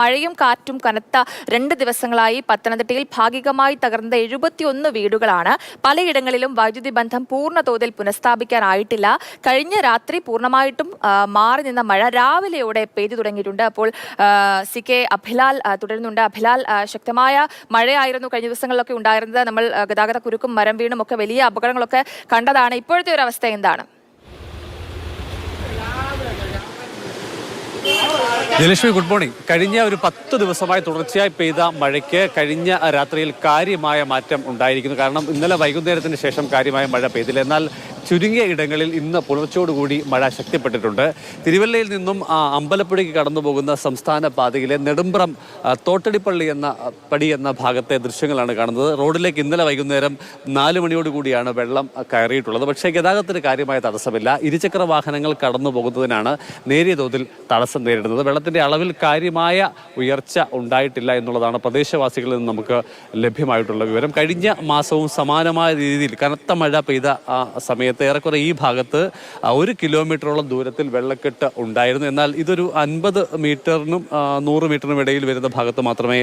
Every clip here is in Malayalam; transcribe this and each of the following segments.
മഴയും കാറ്റും കനത്ത രണ്ട് ദിവസങ്ങളായി പത്തനംതിട്ടയിൽ ഭാഗികമായി തകർന്ന എഴുപത്തിയൊന്ന് വീടുകളാണ്. പലയിടങ്ങളിലും വൈദ്യുതി ബന്ധം പൂർണ തോതിൽ പുനഃസ്ഥാപിക്കാനായിട്ടില്ല. കഴിഞ്ഞ രാത്രി പൂർണമായിട്ടും മാറി നിന്ന മഴ രാവിലെയോടെ പെയ്തു തുടങ്ങിയിട്ടുണ്ട്. അപ്പോൾ സി കെ അഭിലാൽ തുടരുന്നുണ്ട്. അഭിലാൽ ശക്തമായ മഴയായിരുന്നു കഴിഞ്ഞ ദിവസങ്ങളിലൊക്കെ ഉണ്ടായിരുന്നത്. നമ്മൾ ഗതാഗത കുരുക്കും മരം വീണും ഒക്കെ വലിയ അപകടങ്ങളൊക്കെ കണ്ടതാണ്. ഇപ്പോഴത്തെ ഒരു അവസ്ഥ എന്താണ്? ജലലക്ഷ്മി ഗുഡ് മോർണിംഗ് കഴിഞ്ഞ ഒരു പത്ത് ദിവസമായി തുടർച്ചയായി പെയ്ത മഴയ്ക്ക് കഴിഞ്ഞ രാത്രിയിൽ കാര്യമായ മാറ്റം ഉണ്ടായിരിക്കുന്നു. കാരണം ഇന്നലെ വൈകുന്നേരത്തിന് ശേഷം കാര്യമായ മഴ പെയ്തില്ല. എന്നാൽ ചുരുങ്ങിയ ഇടങ്ങളിൽ ഇന്ന് പുലർച്ചയോടുകൂടി മഴ ശക്തിപ്പെട്ടിട്ടുണ്ട്. തിരുവല്ലയിൽ നിന്നും അമ്പലപ്പുഴയ്ക്ക് കടന്നു പോകുന്ന സംസ്ഥാന പാതയിലെ നെടുമ്പ്രം തോട്ടടിപ്പള്ളി എന്ന പടി എന്ന ഭാഗത്തെ ദൃശ്യങ്ങളാണ് കാണുന്നത്. റോഡിലേക്ക് ഇന്നലെ വൈകുന്നേരം നാല് മണിയോടുകൂടിയാണ് വെള്ളം കയറിയിട്ടുള്ളത്. പക്ഷേ ഗതാഗതത്തിന് കാര്യമായ തടസ്സമില്ല. ഇരുചക്ര വാഹനങ്ങൾ കടന്നു പോകുന്നതിനാണ് നേരിയ തോതിൽ തടസ്സം നേരിടുന്നത്. വെള്ളത്തിന്റെ അളവിൽ കാര്യമായ ഉയർച്ച ഉണ്ടായിട്ടില്ല എന്നുള്ളതാണ് പ്രദേശവാസികളിൽ നിന്ന് നമുക്ക് ലഭ്യമായിട്ടുള്ള വിവരം. കഴിഞ്ഞ മാസവും സമാനമായ രീതിയിൽ കനത്ത മഴ പെയ്ത ആ സമയത്ത് ഏറെക്കുറെ ഈ ഭാഗത്ത് ഒരു കിലോമീറ്ററോളം ദൂരത്തിൽ വെള്ളക്കെട്ട് ഉണ്ടായിരുന്നു. എന്നാൽ ഇതൊരു അൻപത് മീറ്ററിനും നൂറ് മീറ്ററിനും ഇടയിൽ വരുന്ന ഭാഗത്ത് മാത്രമേ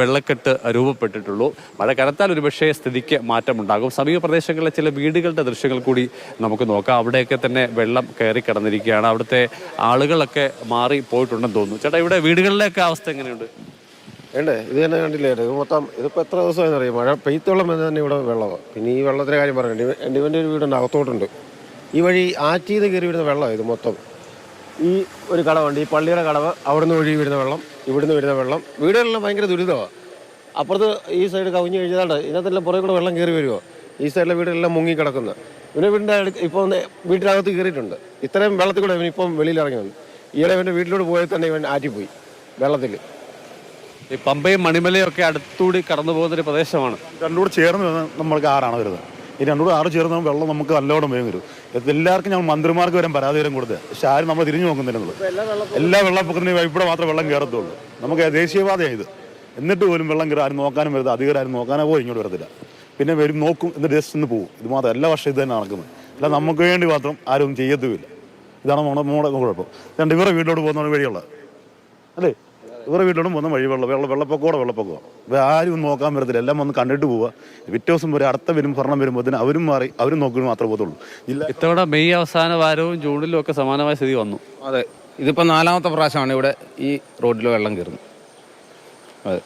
വെള്ളക്കെട്ട് രൂപപ്പെട്ടിട്ടുള്ളൂ. മഴ കനത്താൽ ഒരുപക്ഷേ സ്ഥിതിക്ക് മാറ്റമുണ്ടാകും. സമീപ പ്രദേശങ്ങളിലെ ചില വീടുകളുടെ ദൃശ്യങ്ങൾ കൂടി നമുക്ക് നോക്കാം. അവിടെയൊക്കെ തന്നെ വെള്ളം കയറി കിടന്നിരിക്കുകയാണ്. അവിടുത്തെ ആളുകളൊക്കെ മാറി പോയിട്ടുണ്ടെന്ന് തോന്നുന്നു. ചേട്ടാ ഇവിടെ വീടുകളിലെയൊക്കെ അവസ്ഥ എങ്ങനെയുണ്ട്? വേണ്ടേ? ഇത് തന്നെ കണ്ടില്ലേ? ഇത് മൊത്തം ഇതിപ്പോൾ എത്ര ദിവസമായെന്ന് അറിയാം? മഴ പെയ്ത്തോളം എന്ന് തന്നെ ഇവിടെ വെള്ളമാണ് പിന്നെ ഈ വെള്ളത്തിന്റെ കാര്യം പറയണ്ട. എന്റെ ഇവന്റെ ഒരു വീടുണ്ട് അകത്തോട്ടുണ്ട്. ഈ വഴി ആറ്റിൽ നിന്ന് കയറി വരുന്ന വെള്ളമാണ് ഇത് മൊത്തം. ഈ ഒരു കടവുണ്ട്. ഈ പള്ളിയുടെ കടവ് അവിടെ നിന്ന് ഒഴുകി വരുന്ന വെള്ളം ഇവിടുന്ന് വരുന്ന വെള്ളം. വീടുകളെല്ലാം ഭയങ്കര ദുരിതമാണ് അപ്പുറത്ത് ഈ സൈഡ് കവിഞ്ഞ് കഴിഞ്ഞാണ്ട് ഇതിനകത്തെല്ലാം പുറകെ കൂടെ വെള്ളം കയറി വരുമോ ഈ സൈഡിലെ വീടുകളെല്ലാം മുങ്ങി കിടക്കുന്നത് ഇവന്റെ വീടിന്റെ ഇപ്പോൾ വീട്ടിനകത്ത് കയറിയിട്ടുണ്ട് ഇത്രയും വെള്ളത്തിൽ കൂടെ ഇവൻ ഇപ്പം വെളിയിൽ ഇറങ്ങുന്നുണ്ട് ഈയിടെ ഇവന്റെ വീട്ടിലോട്ട് പോയാൽ തന്നെ ഇവൻ ആറ്റിപ്പോയി വെള്ളത്തിൽ. ഈ പമ്പയും മണിമലയും ഒക്കെ അടുത്തൂടി കടന്നു പോകുന്ന ഒരു പ്രദേശമാണ് രണ്ടുകൂടെ ചേർന്ന് നമ്മൾക്ക് ആറാണ് വരുന്നത്. ഈ രണ്ടുകൂടെ ആറ് ചേർന്ന് വെള്ളം നമുക്ക് നല്ലോണം വേഗം വരും. എല്ലാവർക്കും ഞങ്ങൾ മന്ത്രിമാർക്ക് വരാൻ പരാതി വരും കൊടുത്തത് പക്ഷെ ആരും നമ്മൾ തിരിഞ്ഞു നോക്കുന്നില്ലെന്നുള്ളൂ എല്ലാ വെള്ളപ്പൊക്കത്തിനും ഇവിടെ മാത്രമേ വെള്ളം കയറത്തുള്ളൂ. നമുക്ക് ദേശീയപാതയാണ് ഇത്. എന്നിട്ട് പോലും വെള്ളം കയറി ആരും നോക്കാനും വരുന്നത് അധികം ആരും നോക്കാനോ പോയി ഇങ്ങോട്ട് വരത്തില്ല. പിന്നെ വരും നോക്കും എന്നിട്ട് ജസ്റ്റ് ഒന്ന് പോകും ഇത് മാത്രം എല്ലാ വർഷവും ഇത് തന്നെ നടക്കുന്നത്. അല്ല നമുക്ക് വേണ്ടി മാത്രം ആരും ചെയ്യത്തുമില്ല. ഇതാണ് നമ്മുടെ നമ്മുടെ കുഴപ്പം. രണ്ട് ഇവരുടെ വീട്ടിലോട്ട് പോകുന്ന വഴിയുള്ളത്. അല്ലേ? ഇവരുടെ വീട്ടിലോട്ടും പോകുന്ന വഴി വെള്ളം വെള്ളം വെള്ളപ്പൊക്കോടെ വെള്ളപ്പൊക്കമാണ് അപ്പോൾ ആരും ഒന്നും നോക്കാൻ വരത്തില്ല. എല്ലാം ഒന്ന് കണ്ടിട്ട് പോവുക പിറ്റേ ദിവസം വരെ അടുത്ത വരും ഭരണം വരുമ്പോഴത്തേന് അവരും മാറി അവരും നോക്കി മാത്രമേ പോകത്തുള്ളൂ. ഇല്ല ഇത്തവണ മെയ് അവസാന വാരവും ജൂണിലും ഒക്കെ സമാനമായ സ്ഥിതി വന്നു. അതെ. ഇതിപ്പോൾ നാലാമത്തെ പ്രാവശ്യമാണ് ഇവിടെ ഈ റോഡിൽ വെള്ളം കയറുന്നത്. അതെ.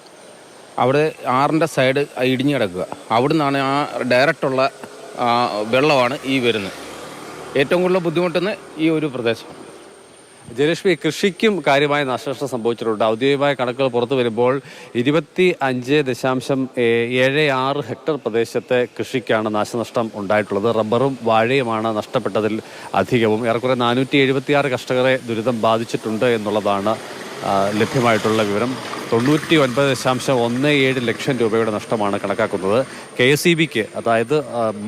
അവിടെ ആറിന്റെ സൈഡ് ഇടിഞ്ഞു കിടക്കുക. അവിടെ നിന്നാണ് ആ ഡയറക്റ്റുള്ള വെള്ളമാണ് ഈ വരുന്നത്. ഏറ്റവും കൂടുതൽ ബുദ്ധിമുട്ടുന്ന ഈ ഒരു പ്രദേശം ജയലക്ഷ്മി കൃഷിക്കും കാര്യമായ നാശനഷ്ടം സംഭവിച്ചിട്ടുണ്ട്. ഔദ്യോഗികമായ കണക്കുകൾ പുറത്തു വരുമ്പോൾ ഇരുപത്തി അഞ്ച് ദശാംശം ഏഴ് ആറ് ഹെക്ടർ പ്രദേശത്തെ കൃഷിക്കാണ് നാശനഷ്ടം ഉണ്ടായിട്ടുള്ളത്. റബ്ബറും വാഴയുമാണ് നഷ്ടപ്പെട്ടതിൽ അധികവും. ഏറെക്കുറെ നാനൂറ്റി എഴുപത്തിയാറ് കർഷകരെ ദുരിതം ബാധിച്ചിട്ടുണ്ട് എന്നുള്ളതാണ് ലഭ്യമായിട്ടുള്ള വിവരം. തൊണ്ണൂറ്റി ഒൻപത് ദശാംശം ഒന്ന് ഏഴ് ലക്ഷം രൂപയുടെ നഷ്ടമാണ് കണക്കാക്കുന്നത്. കെ എസ് ഇ ബിക്ക് അതായത്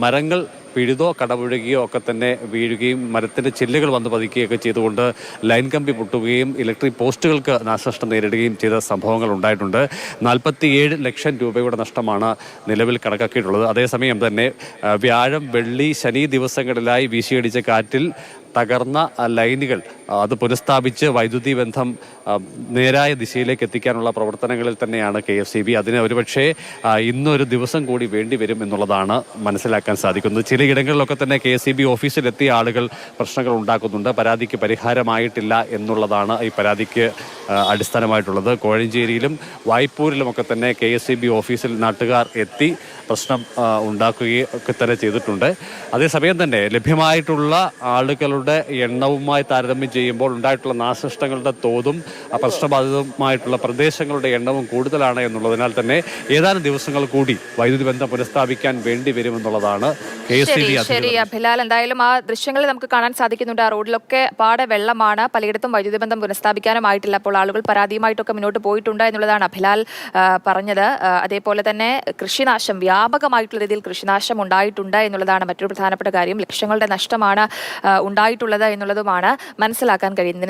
മരങ്ങൾ പിഴുതോ കടപുഴകിയോ ഒക്കെ തന്നെ വീഴുകയും മരത്തിന്റെ ചില്ലുകൾ വന്ന് പതിക്കുകയൊക്കെ ചെയ്തുകൊണ്ട് ലൈൻ കമ്പി പൊട്ടുകയും ഇലക്ട്രിക് പോസ്റ്റുകൾക്ക് നാശനഷ്ടം നേരിടുകയും ചെയ്ത സംഭവങ്ങൾ ഉണ്ടായിട്ടുണ്ട്. നാൽപ്പത്തിയേഴ് ലക്ഷം രൂപയുടെ നഷ്ടമാണ് നിലവിൽ കണക്കാക്കിയിട്ടുള്ളത്. അതേസമയം തന്നെ വ്യാഴം വെള്ളി ശനി ദിവസങ്ങളിലായി വീശിയടിച്ച കാറ്റിൽ തകർന്ന ലൈനുകൾ അത് പുനഃസ്ഥാപിച്ച് വൈദ്യുതി ബന്ധം നേരായ ദിശയിലേക്ക് എത്തിക്കാനുള്ള പ്രവർത്തനങ്ങളിൽ തന്നെയാണ് കെ എഫ് സി ബി. അതിന് ഒരുപക്ഷെ ഇന്നൊരു ദിവസം കൂടി വേണ്ടി വരും എന്നുള്ളതാണ് മനസ്സിലാക്കാൻ സാധിക്കുന്നത്. ചിലയിടങ്ങളിലൊക്കെ തന്നെ കെ എസ് സി ബി ഓഫീസിലെത്തിയ ആളുകൾ പ്രശ്നങ്ങൾ ഉണ്ടാക്കുന്നുണ്ട്. പരാതിക്ക് പരിഹാരമായിട്ടില്ല എന്നുള്ളതാണ് ഈ പരാതിക്ക് അടിസ്ഥാനമായിട്ടുള്ളത്. കോഴഞ്ചേരിയിലും വായ്പൂരിലുമൊക്കെ തന്നെ കെ എസ് ഇ ബി ഓഫീസിൽ നാട്ടുകാർ എത്തി പ്രശ്നം ഉണ്ടാക്കുകയും ഒക്കെ തന്നെ ചെയ്തിട്ടുണ്ട്. അതേസമയം തന്നെ ലഭ്യമായിട്ടുള്ള ആളുകളുടെ എണ്ണവുമായി താരതമ്യം ചെയ്യുമ്പോൾ ഉണ്ടായിട്ടുള്ള നാശനഷ്ടങ്ങളുടെ തോതും പ്രശ്നബാധിതമായിട്ടുള്ള പ്രദേശങ്ങളുടെ എണ്ണവും കൂടുതലാണ് എന്നുള്ളതിനാൽ തന്നെ ഏതാനും ദിവസങ്ങൾ കൂടി വൈദ്യുതി ബന്ധം പുനഃസ്ഥാപിക്കാൻ വേണ്ടി വരുമെന്നുള്ളതാണ് കെ എസ് ഇ ശരി അഭിലാൽ. എന്തായാലും ആ ദൃശ്യങ്ങളിൽ നമുക്ക് കാണാൻ സാധിക്കുന്നുണ്ട്. ആ റോഡിലൊക്കെ പാടെ വെള്ളമാണ്. പലയിടത്തും വൈദ്യുതി ബന്ധം പുനഃസ്ഥാപിക്കാനും ആയിട്ടില്ല. അപ്പോൾ ആളുകൾ പരാതിയുമായിട്ടൊക്കെ മുന്നോട്ട് പോയിട്ടുണ്ട് എന്നുള്ളതാണ് അഭിലാൽ പറഞ്ഞത്. അതേപോലെ തന്നെ കൃഷിനാശം വ്യാപകമായിട്ടുള്ള രീതിയിൽ കൃഷിനാശം ഉണ്ടായിട്ടുണ്ട് എന്നുള്ളതാണ് മറ്റൊരു പ്രധാനപ്പെട്ട കാര്യം. ലക്ഷങ്ങളുടെ നഷ്ടമാണ് ഉണ്ടായിട്ടുള്ളത് എന്നുള്ളതുമാണ് മനസ്സിലാക്കാൻ കഴിയുന്നത്.